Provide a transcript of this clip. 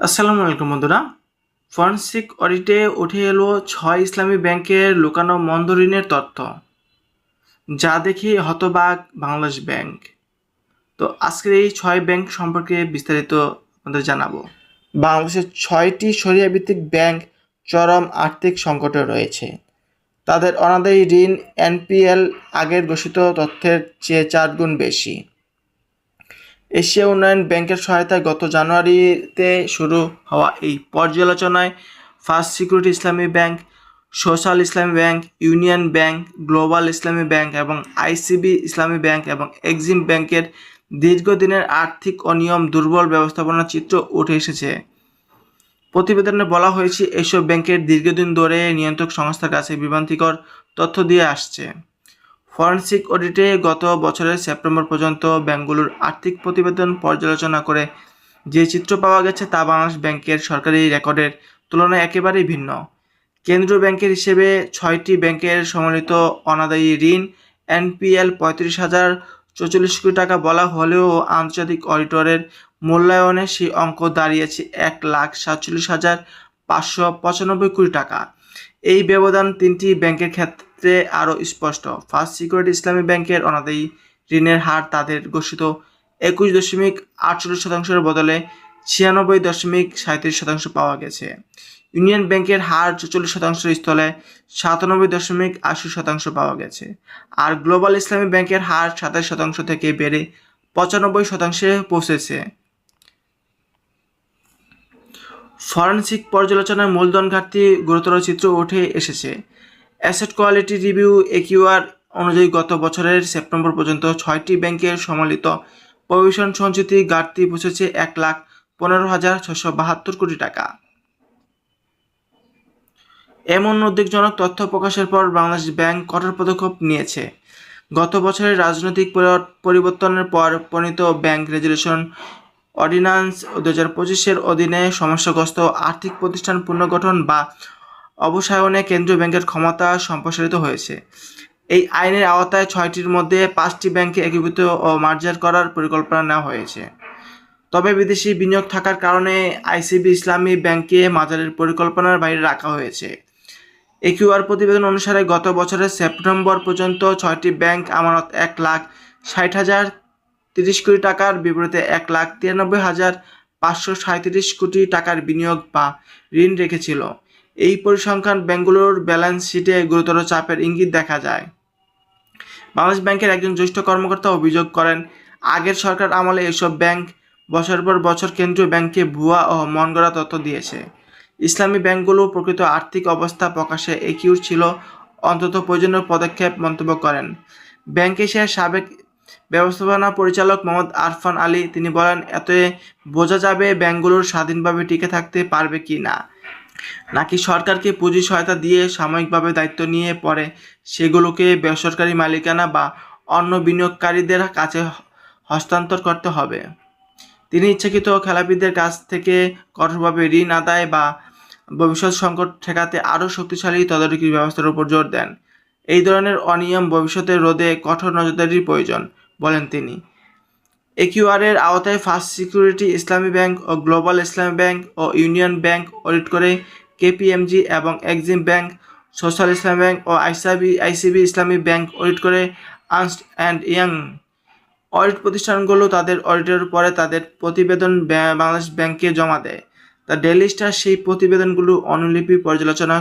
আসসালামু আলাইকুম বন্ধুরা। ফরেন্সিক অডিটে উঠে এলো ছয় ইসলামী ব্যাংকের লুকানো মন্দ ঋণের তথ্য। যা দেখে হতবাক বাংলাদেশ ব্যাংক। তো আজকের এই ছয় ব্যাংক সম্পর্কে বিস্তারিত আমাদের জানাব। বাংলাদেশের ছয়টি সরিয়া ভিত্তিক ব্যাংক চরম আর্থিক সংকটে রয়েছে। তাদের অনাদায়ী ঋণ এনপিএল আগের ঘোষিত তথ্যের চেয়ে চার গুণ বেশি। এশিয়া উন্নয়ন ব্যাংকের সহায়তায় গত জানুয়ারিতে শুরু হওয়া এই পর্যালোচনায় First Security Islami Bank, Social Islami Bank, Union Bank, Global Islami Bank এবং আইসিবি ইসলামী ব্যাংক এবং এক্সিম ব্যাংকের দীর্ঘদিনের আর্থিক অনিয়ম দুর্বল ব্যবস্থাপনার চিত্র উঠে এসেছে। প্রতিবেদনে বলা হয়েছে, এসব ব্যাংকের দীর্ঘদিন ধরে নিয়ন্ত্রক সংস্থার কাছে বিভ্রান্তিকর তথ্য দিয়ে আসছে। ফরেনসিক অডিটে গত বছরের সেপ্টেম্বর পর্যন্ত ব্যাংকগুলোর আর্থিক প্রতিবেদন পর্যালোচনা করে যে চিত্র পাওয়া গেছে তা বাংলাদেশ ব্যাংকের সরকারি রেকর্ডের তুলনায় একেবারেই ভিন্ন। কেন্দ্রীয় ব্যাংকের হিসেবে ছয়টি ব্যাংকের সম্মিলিত অনাদায়ী ঋণ, এনপিএল পঁয়ত্রিশ হাজার চৌচল্লিশ কোটি টাকা বলা হলেও আন্তর্জাতিক অডিটরের মূল্যায়নে সেই অঙ্ক দাঁড়িয়েছে এক লাখ সাতচল্লিশ হাজার পাঁচশো পঁচানব্বই কোটি টাকা। এই ব্যবধান তিনটি ব্যাংকের ক্ষেত্রে আরও স্পষ্ট। ফার্স্ট সিকিউরিটি ইসলামী ব্যাংকের অনাদায়ী ঋণের হার তাদের ঘোষিত একুশ দশমিক আটচল্লিশ শতাংশের বদলে ছিয়ানব্বই দশমিক সাঁত্রিশ শতাংশ পাওয়া গেছে। ইউনিয়ন ব্যাংকের হার চল্লিশ শতাংশের স্থলে সাতানব্বই দশমিক আশি শতাংশ পাওয়া গেছে। আর গ্লোবাল ইসলামী ব্যাংকের হার সাতাশ শতাংশ থেকে বেড়ে পঁচানব্বই শতাংশে পৌঁছেছে। ফরেনসিক পর্যালোচনায় মূলধন ঘাটতি গুরুতর চিত্র উঠে এসেছে। অ্যাসেট কোয়ালিটি রিভিউ একিউআর অনুযায়ী গত বছরের সেপ্টেম্বর পর্যন্ত ছয়টি ব্যাংকের সম্মিলিত প্রভিশন সঞ্চিতি ঘাটতি পৌঁছেছে এক লাখ পনেরো হাজার ছশো বাহাত্তর কোটি টাকা। এমন উদ্বেগজনক তথ্য প্রকাশের পর বাংলাদেশ ব্যাংক কঠোর পদক্ষেপ নিয়েছে। গত বছরের রাজনৈতিক পরিবর্তনের পর প্রণীত ব্যাংক রেজুলেশন অর্ডিন্যান্স দু হাজার পঁচিশের অধীনে সমস্যাগ্রস্ত আর্থিক প্রতিষ্ঠান পুনর্গঠন বা অবসায়নে কেন্দ্রীয় ব্যাংকের ক্ষমতা সম্প্রসারিত হয়েছে। এই আইনের আওতায় ছয়টির মধ্যে পাঁচটি ব্যাংকে একীভূত ও মার্জার করার পরিকল্পনা নেওয়া হয়েছে। তবে বিদেশি বিনিয়োগ থাকার কারণে আইসিবি ইসলামী ব্যাংকে মাজারের পরিকল্পনার বাইরে রাখা হয়েছে। একিউআর প্রতিবেদন অনুসারে গত বছরের সেপ্টেম্বর পর্যন্ত ছয়টি ব্যাংক আমানত এক লাখ ষাট হাজার তিরিশ কোটি টাকার বিপরীতে এক লাখ তিরানব্বই হাজার পাঁচশো সাঁত্রিশ কোটি টাকার বিনিয়োগ বা ঋণ রেখেছিল। এই পরিসংখ্যান ব্যাংকগুলোর ব্যালেন্স শিটে গুরুতর চাপের ইঙ্গিত দেখা যায়। বাংলাদেশ ব্যাংকের একজন জ্যেষ্ঠ কর্মকর্তা অভিযোগ করেন, আগের সরকার আমলে এসব ব্যাংক বছর পর বছর কেন্দ্রীয় ব্যাংককে ভুয়া ও মন গড়া তথ্য দিয়েছে। ইসলামী ব্যাংকগুলো প্রকৃত আর্থিক অবস্থা প্রকাশে একিউর ছিল, অন্তত প্রয়োজনীয় পদক্ষেপ মন্তব্য করেন। ব্যাংক এশিয়ার সাবেক ব্যবস্থাপনা পরিচালক মোহাম্মদ আরফান আলী, তিনি বলেন, এতে বোঝা যাবে ব্যাংকগুলোর স্বাধীনভাবে টিকে থাকতে পারবে কি না নাকি সরকারকে পুঁজি সহায়তা দিয়ে সাময়িকভাবে দায়িত্ব নিয়ে পরে সেগুলোকে বেসরকারি মালিকানা বা অন্য বিনিয়োগকারীদের কাছে হস্তান্তর করতে হবে। তিনি ইচ্ছাকৃত খেলাপিদের কাছ থেকে কঠোরভাবে ঋণ আদায় বা ভবিষ্যৎ সংকট ঠেকাতে আরও শক্তিশালী তদারকির ব্যবস্থার উপর জোর দেন। এই ধরনের অনিয়ম ভবিষ্যতে রোধে কঠোর নজরদারির প্রয়োজন, বলেন তিনি। একিউআরের আওতায় ফার্স্ট সিকিউরিটি ইসলামী ব্যাংক ও গ্লোবাল ইসলামী ব্যাংক ও ইউনিয়ন ব্যাংক অডিট করে কেপিএমজি এবং Exim bank, social Islami bank ও আইসাবি, আইসিবি ইসলামী ব্যাংক অডিট করে আর্নস্ট অ্যান্ড ইয়াং। অডিট প্রতিষ্ঠানগুলো তাদের অডিটের পরে তাদের প্রতিবেদন বাংলাদেশ ব্যাংকে জমা দেয়। দ্য ডেলি স্টার সেই প্রতিবেদনগুলো অনুলিপি পর্যালোচনা